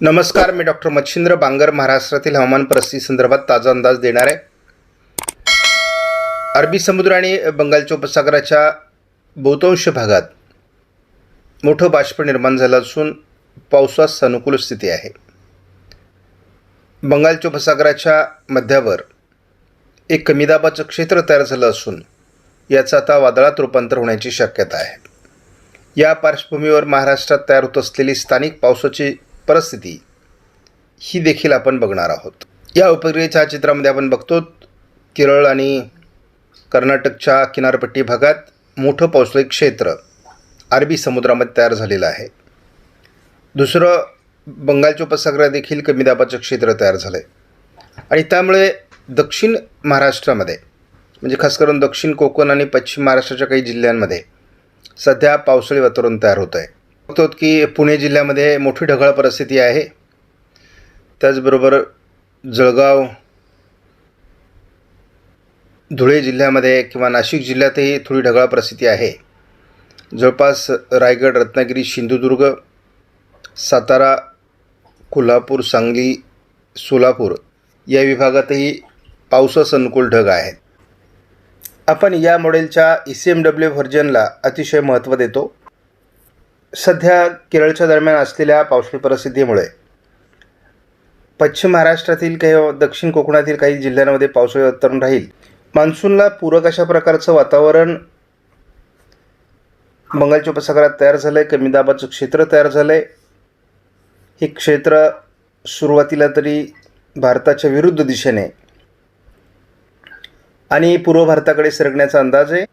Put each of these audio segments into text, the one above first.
नमस्कार मी डॉक्टर मच्छिंद्र बांगर महाराष्ट्रातील हवामान परिस्थिती संदर्भात ताजा अंदाज देणार आहे. अरबी समुद्र आणि बंगालच्या उपसागराच्या बहुतांश भागात मोठं बाष्प निर्माण झालं असून पावसास अनुकूल स्थिती आहे. बंगालच्या उपसागराच्या मध्यावर एक कमी दाबाचं क्षेत्र तयार झालं असून याचं आता वादळात रूपांतर होण्याची शक्यता आहे. या पार्श्वभूमीवर महाराष्ट्रात तयार होत असलेली स्थानिक पावसाची परिस्थिती ही देखील आपण बघणार आहोत. या उपग्रह छायाचित्रामध्ये आपण बघतो केरळ आणि कर्नाटकच्या किनारपट्टी भागात मोठं पावसाळी क्षेत्र अरबी समुद्रामध्ये तयार झालेलं आहे. दुसरं बंगालच्या उपसागरात देखील कमी दाबाचं क्षेत्र तयार झालं आहे आणि त्यामुळे दक्षिण महाराष्ट्रामध्ये म्हणजे खास करून दक्षिण कोकण आणि पश्चिम महाराष्ट्राच्या काही जिल्ह्यांमध्ये सध्या पावसाळी वातावरण तयार होतं आहे बघतो की पुणे जिल्ह्यामध्ये मोठी ढगाळ परिस्थिती आहे. त्याचबरोबर जळगाव धुळे जिल्ह्यामध्ये किंवा नाशिक जिल्ह्यातही थोडी ढगाळ परिस्थिती आहे. जवळपास रायगड रत्नागिरी सिंधुदुर्ग सातारा कोल्हापूर सांगली सोलापूर या विभागातही पावसास अनुकूल ढग आहेत. आपण या मॉडेलच्या ई सी एम डब्ल्यू व्हर्जनला अतिशय महत्त्व देतो. सध्या केरळच्या दरम्यान असलेल्या पावसाळी परिस्थितीमुळे पश्चिम महाराष्ट्रातील काही दक्षिण कोकणातील काही जिल्ह्यांमध्ये पावसाळी वातावरण राहील. मान्सूनला पूरक अशा प्रकारचं वातावरण बंगालच्या उपसागरात तयार झालं आहे कमी दाबाचं क्षेत्र तयार झालं आहे हे क्षेत्र सुरुवातीला तरी भारताच्या विरुद्ध दिशेने आणि पूर्व भारताकडे सरकण्याचा अंदाज आहे.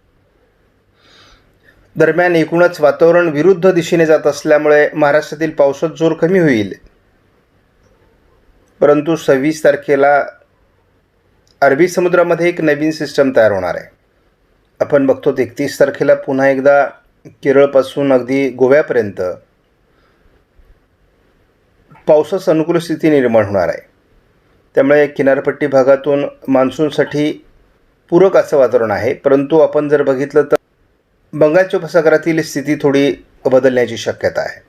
दरम्यान एकूणच वातावरण विरुद्ध दिशेने जात असल्यामुळे महाराष्ट्रातील पावसात जोर कमी होईल. परंतु सव्वीस तारखेला अरबी समुद्रामध्ये एक नवीन सिस्टम तयार होणार आहे. आपण बघतो एकतीस तारखेला पुन्हा एकदा केरळपासून अगदी गोव्यापर्यंत पावसास अनुकूल स्थिती निर्माण होणार आहे. त्यामुळे किनारपट्टी भागातून मान्सूनसाठी पूरक असं वातावरण आहे. परंतु आपण जर बघितलं तर बंगालच्या उपसागरातील स्थिती थोडी बदलण्याची शक्यता आहे.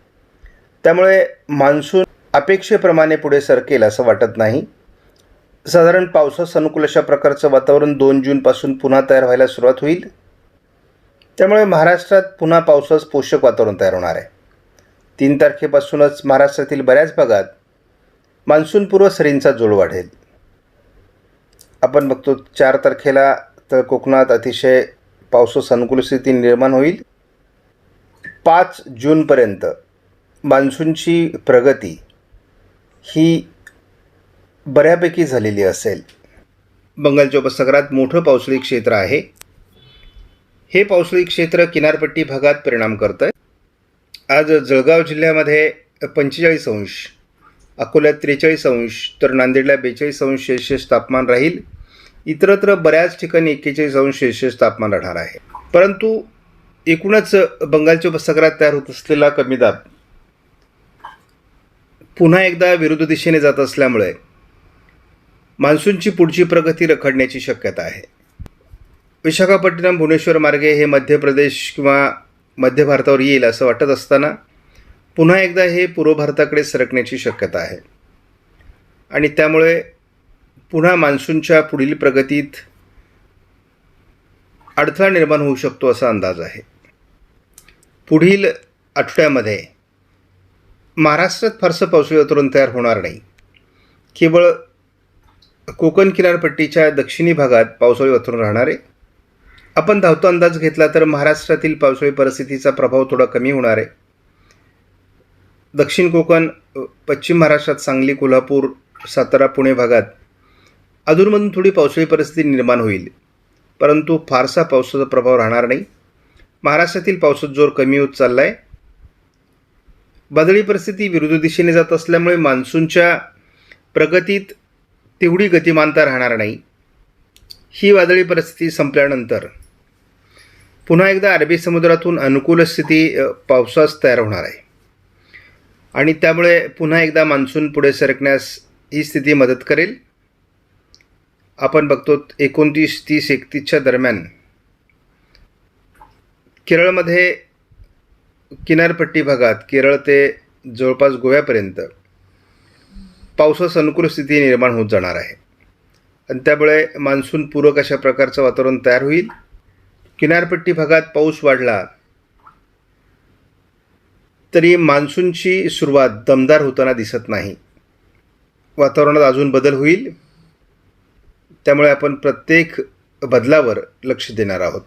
त्यामुळे मान्सून अपेक्षेप्रमाणे पुढे सरकेल असं वाटत नाही. साधारण पावसास अनुकूल अशा प्रकारचं वातावरण दोन जूनपासून पुन्हा तयार व्हायला सुरुवात होईल. त्यामुळे महाराष्ट्रात पुन्हा पावसास पोषक वातावरण तयार होणार आहे. तीन तारखेपासूनच महाराष्ट्रातील बऱ्याच भागात मान्सूनपूर्व सरींचा जोड वाढेल. आपण बघतो चार तारखेला तर कोकणात अतिशय पावसास अनुकूल स्थिती निर्माण होईल. पाच जूनपर्यंत मान्सूनची प्रगती ही बऱ्यापैकी झालेली असेल. बंगालच्या उपसागरात मोठं पावसाळी क्षेत्र आहे. हे पावसाळी क्षेत्र किनारपट्टी भागात परिणाम करतं आहे आज जळगाव जिल्ह्यामध्ये पंचेचाळीस अंश अकोल्यात त्रेचाळीस अंश तर नांदेडला बेचाळीस अंश सेल्सिअस तापमान राहील. इतरत्र बऱ्याच ठिकाणी एक्केचाळीस अंश सेल्सिअस तापमान राहणार आहे. परंतु एकूणच बंगालच्या उपसागरात तयार होत असलेला कमी दाब पुन्हा एकदा विरुद्ध दिशेने जात असल्यामुळे मान्सूनची पुढची प्रगती रखडण्याची शक्यता आहे. विशाखापट्टणम भुवनेश्वर मार्गे हे मध्य प्रदेश किंवा मध्य भारतावर येईल असं वाटत असताना पुन्हा एकदा हे पूर्व भारताकडे सरकण्याची शक्यता आहे. आणि त्यामुळे पुन्हा मान्सूनच्या पुढील प्रगतीत अडथळा निर्माण होऊ शकतो असा अंदाज आहे. पुढील आठवड्यामध्ये महाराष्ट्रात फारसं पावसाळी वातावरण तयार होणार नाही. केवळ कोकण किनारपट्टीच्या दक्षिणी भागात पावसाळी वातावरण राहणार आहे. आपण धावतो अंदाज घेतला तर महाराष्ट्रातील पावसाळी परिस्थितीचा प्रभाव थोडा कमी होणार आहे. दक्षिण कोकण पश्चिम महाराष्ट्रात सांगली कोल्हापूर सातारा पुणे भागात अधूनमधून थोडी पावसाळी परिस्थिती निर्माण होईल. परंतु फारसा पावसाचा प्रभाव राहणार नाही. महाराष्ट्रातील पावसाचा जोर कमी होत चालला आहे वादळी परिस्थिती विरुद्ध दिशेने जात असल्यामुळे मान्सूनच्या प्रगतीत तेवढी गतिमानता राहणार नाही. ही वादळी परिस्थिती संपल्यानंतर पुन्हा एकदा अरबी समुद्रातून अनुकूल स्थिती पावसास तयार होणार आहे. आणि त्यामुळे पुन्हा एकदा मान्सून पुढे सरकण्यास ही स्थिती मदत करेल. आपण बघतो एकोणतीस तीस एकतीसच्या दरम्यान. केरळमध्ये किनारपट्टी भागात केरळ ते जवळपास गोव्यापर्यंत पावसास अनुकूल स्थिती निर्माण होत जाणार आहे. आणि त्यामुळे मान्सून पूरक अशा प्रकारचं वातावरण तयार होईल. किनारपट्टी भागात पाऊस वाढला तरी मान्सूनची सुरुवात दमदार होताना दिसत नाही. वातावरणात अजून बदल होईल. त्यामुळे आपण प्रत्येक बदलावर लक्ष देणार आहोत.